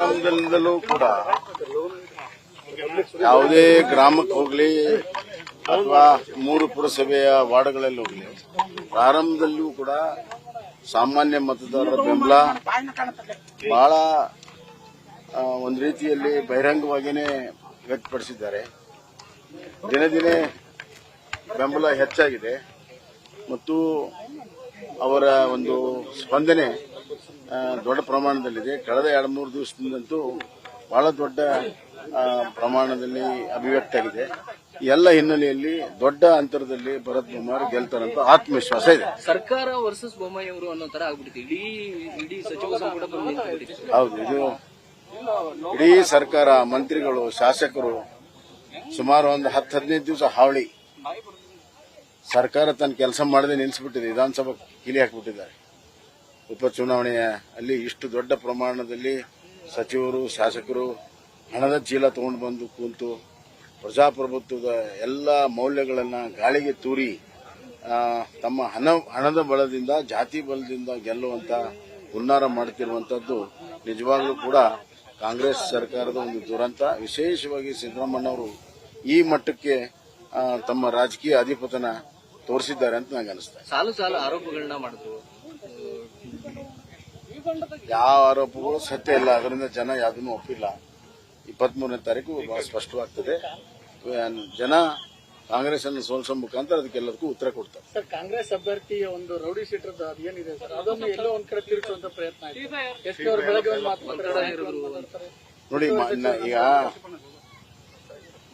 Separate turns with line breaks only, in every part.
ಗ್ರಾಮದಲ್ಲಿಂದಲೂ ಕೂಡ ಯಾವುದೇ ಗ್ರಾಮಕ್ಕೆ ಹೋಗಲಿ ಅಥವಾ ಮೂರು ಪುರಸಭೆಯ ವಾರ್ಡ್ಗಳಲ್ಲಿ ಹೋಗಲಿ ಪ್ರಾರಂಭದಲ್ಲೂ ಕೂಡ ಸಾಮಾನ್ಯ ಮತದಾರರ ಬೆಂಬಲ ಬಹಳ ಒಂದು ರೀತಿಯಲ್ಲಿ ಬಹಿರಂಗವಾಗಿಯೇ ವ್ಯಕ್ತಪಡಿಸಿದ್ದಾರೆ. ದಿನ ದಿನೇ ಬೆಂಬಲ ಹೆಚ್ಚಾಗಿದೆ. ಮತ್ತು ಅವರ ಒಂದು ಸ್ಪಂದನೆ ದೊಡ್ಡ ಪ್ರಮಾಣದಲ್ಲಿದೆ. ಕಳೆದ ಎರಡು ಮೂರು ದಿವಸದಿಂದಂತೂ ಬಹಳ ದೊಡ್ಡ ಪ್ರಮಾಣದಲ್ಲಿ ಅಭಿವ್ಯಕ್ತ ಆಗಿದೆ. ಎಲ್ಲ ಹಿನ್ನೆಲೆಯಲ್ಲಿ ದೊಡ್ಡ ಅಂತರದಲ್ಲಿ ಭರತ್ ಕುಮಾರ್ ಗೆಲ್ತಾರಂತ ಆತ್ಮವಿಶ್ವಾಸ ಇದೆ.
ಸರ್ಕಾರ ವರ್ಸಸ್ ಬೊಮ್ಮಾಯಿ ಅವರು ಅನ್ನೋ ತರ ಆಗ್ಬಿಟ್ಟಿದೆ. ಇಡೀ ಇಡೀ ಸಚಿವ ಸಂಪುಟ
ಹೌದು ಇದು ಇಡೀ ಸರ್ಕಾರ ಮಂತ್ರಿಗಳು ಶಾಸಕರು ಸುಮಾರು ಒಂದು ಹತ್ತು ಹದಿನೈದು ದಿವಸ ಹಾವಳಿ. ಸರ್ಕಾರ ತನ್ನ ಕೆಲಸ ಮಾಡದೆ ನಿಲ್ಲಿಸ್ಬಿಟ್ಟಿದೆ ವಿಧಾನಸಭಾ ಕಿಲಿ ಹಾಕಿಬಿಟ್ಟಿದ್ದಾರೆ. ಉಪಚುನಾವಣೆಯ ಅಲ್ಲಿ ಇಷ್ಟು ದೊಡ್ಡ ಪ್ರಮಾಣದಲ್ಲಿ ಸಚಿವರು, ಶಾಸಕರು ಹಣದ ಚೀಲ ತಗೊಂಡು ಬಂದು ಕೂತು ಪ್ರಜಾಪ್ರಭುತ್ವದ ಎಲ್ಲ ಮೌಲ್ಯಗಳನ್ನು ಗಾಳಿಗೆ ತೂರಿ ತಮ್ಮ ಹಣ, ಹಣದ ಬಲದಿಂದ, ಜಾತಿ ಬಲದಿಂದ ಗೆಲ್ಲುವಂತ ಹುನ್ನಾರ ಮಾಡುತ್ತಿರುವಂತದ್ದು ನಿಜವಾಗ್ಲೂ ಕೂಡ ಕಾಂಗ್ರೆಸ್ ಸರ್ಕಾರದ ಒಂದು ದುರಂತ. ವಿಶೇಷವಾಗಿ ಸಿದ್ದರಾಮಣ್ಣವರು ಈ ಮಟ್ಟಕ್ಕೆ ತಮ್ಮ ರಾಜಕೀಯ ಅಧಿಪತನ ತೋರಿಸಿದ್ದಾರೆ ಅಂತ ನನಗೆ ಅನಿಸ್ತದೆ
ಸಾಲು ಸಾಲು ಆರೋಪಗಳನ್ನ ಮಾಡಿದ್ರು
ಯಾವ ಆರೋಪಗಳು ಸತ್ಯ ಇಲ್ಲ. ಅದರಿಂದ ಜನ ಯಾವುದನ್ನು ಒಪ್ಪಿಲ್ಲ. ಇಪ್ಪತ್ಮೂರನೇ ತಾರೀಕು ಬಹಳ ಸ್ಪಷ್ಟವಾಗ್ತದೆ. ಜನ ಕಾಂಗ್ರೆಸ್ ಅನ್ನು ಸೋಲಿಸೋ ಮುಖಾಂತರ ಅದಕ್ಕೆಲ್ಲದಕ್ಕೂ ಉತ್ತರ ಕೊಡ್ತಾರೆ.
ಸರ್ ಕಾಂಗ್ರೆಸ್ ಅಭ್ಯರ್ಥಿಯ ಒಂದು ರೌಡಿ ಶೀಟರ್ ಅದೇನಿದೆ ಸರ್? ಅದನ್ನು ಎಲ್ಲೋ ಒಂದ್ ಕಡೆ ತಿರುಗಿಸುವಂತ ಪ್ರಯತ್ನ ಆಯ್ತು? ಎಷ್ಟು ಅವ್ರು ಬೆಳಗ್ಗೆ ಒಂದು ಮಾತು ಮಾತಾಡ್ತಾರೆ.
ನೋಡಿ ಈಗ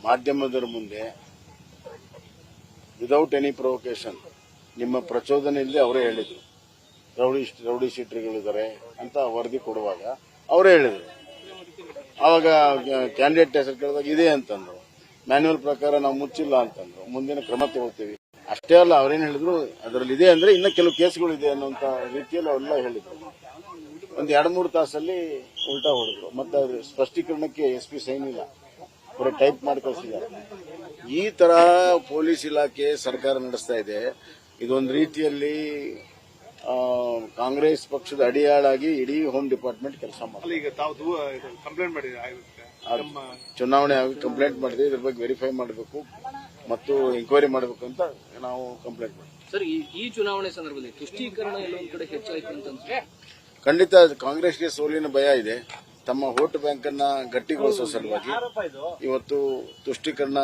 ಮಾಧ್ಯಮದರ ಮುಂದೆ ವಿದೌಟ್ ಎನಿ ಪ್ರೊವೊಕೇಶನ್ ನಿಮ್ಮ ಪ್ರಚೋದನೆ ಇಲ್ಲದೆ ಅವರೇ ಹೇಳಿದ್ರು. ರೌಡಿ ರೌಡಿ ಶೀಟರ್ಗಳಿದ್ದಾರೆ ಅಂತ ವರದಿ ಕೊಡುವಾಗ ಅವರೇ ಹೇಳಿದರು. ಆವಾಗ ಕ್ಯಾಂಡಿಡೇಟ್ ಹೆಸರು ಕೇಳಿದಾಗ ಇದೆ ಅಂತಂದ್ರು. ಮ್ಯಾನ್ಯುವಲ್ ಪ್ರಕಾರ ನಾವು ಮುಚ್ಚಿಲ್ಲ ಅಂತಂದ್ರು. ಮುಂದಿನ ಕ್ರಮ ತಗೊಳ್ತೀವಿ. ಅಷ್ಟೇ ಅಲ್ಲ, ಅವ್ರೇನು ಹೇಳಿದ್ರು ಅದರಲ್ಲಿ ಇದೆ ಅಂದ್ರೆ ಇನ್ನ ಕೆಲವು ಕೇಸ್ಗಳು ಇದೆ ಅನ್ನುವಂತ ರೀತಿಯಲ್ಲಿ ಅವೆಲ್ಲ ಹೇಳಿದ್ರು. ಒಂದು ಎರಡು ಮೂರು ತಾಸಲ್ಲಿ ಉಲ್ಟಾ ಹೊಡೆದ್ರು. ಮತ್ತೆ ಸ್ಪಷ್ಟೀಕರಣಕ್ಕೆ ಎಸ್ ಪಿ ಸೈನ್ ಇಲ್ಲ. ಬರೀ ಟೈಪ್ ಮಾಡಿ ಕಳಿಸಿದ್ದಾರೆ. ಈ ತರ ಪೊಲೀಸ್ ಇಲಾಖೆ ಸರ್ಕಾರ ನಡೆಸ್ತಾ ಇದೆ. ಇದೊಂದು ರೀತಿಯಲ್ಲಿ ಕಾಂಗ್ರೆಸ್ ಪಕ್ಷದ ಅಡಿಯಾಳಾಗಿ ಇಡೀ ಹೋಮ್ ಡಿಪಾರ್ಟ್ಮೆಂಟ್ ಕೆಲಸ ಮಾಡಿ
ಈಗ ತಾವು ಕಂಪ್ಲೇಂಟ್ ಮಾಡಿದ್ರೆ ಆಗುತ್ತೆ.
ಚುನಾವಣೆ ಆಗಿ ಕಂಪ್ಲೇಂಟ್ ಮಾಡಿದೆ ಇದ್ರ ಬಗ್ಗೆ ವೆರಿಫೈ ಮಾಡಬೇಕು ಮತ್ತು ಇನ್ಕ್ವೈರಿ ಮಾಡಬೇಕು ಅಂತ ನಾವು ಕಂಪ್ಲೇಂಟ್ ಮಾಡಿದ್ವಿ
ಸರ್ ಈ- ಚುನಾವಣೆ ಸಂದರ್ಭದಲ್ಲಿ ತುಷ್ಟೀಕರಣ ಎಲ್ಲೊಂದ್ ಕಡೆ ಹೆಚ್ಚಾಯಿತು ಅಂತ ಅನ್ಸುತ್ತೆ
ಖಂಡಿತ ಕಾಂಗ್ರೆಸ್ಗೆ ಸೋಲಿನ ಭಯ ಇದೆ. ತಮ್ಮ ವೋಟ್ ಬ್ಯಾಂಕ್ ಅನ್ನ ಗಟ್ಟಿಗೊಳಿಸೋ ಸಲುವಾಗಿ ಇವತ್ತು ತುಷ್ಟೀಕರಣ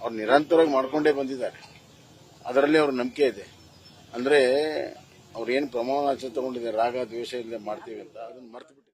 ಅವ್ರು ನಿರಂತರವಾಗಿ ಮಾಡ್ಕೊಂಡೇ ಬಂದಿದ್ದಾರೆ. ಅದರಲ್ಲಿ ಅವ್ರ ನಂಬಿಕೆ ಇದೆ. ಅಂದ್ರೆ ಅವ್ರು ಏನು ಪ್ರಮಾಣ ತಗೊಂಡಿದ್ದಾರೆ ರಾಗ ದ್ವೇಷ ಇಲ್ಲದೆ ಮಾಡ್ತೀವಿ ಅಂತ ಅದನ್ನ ಮರ್ತು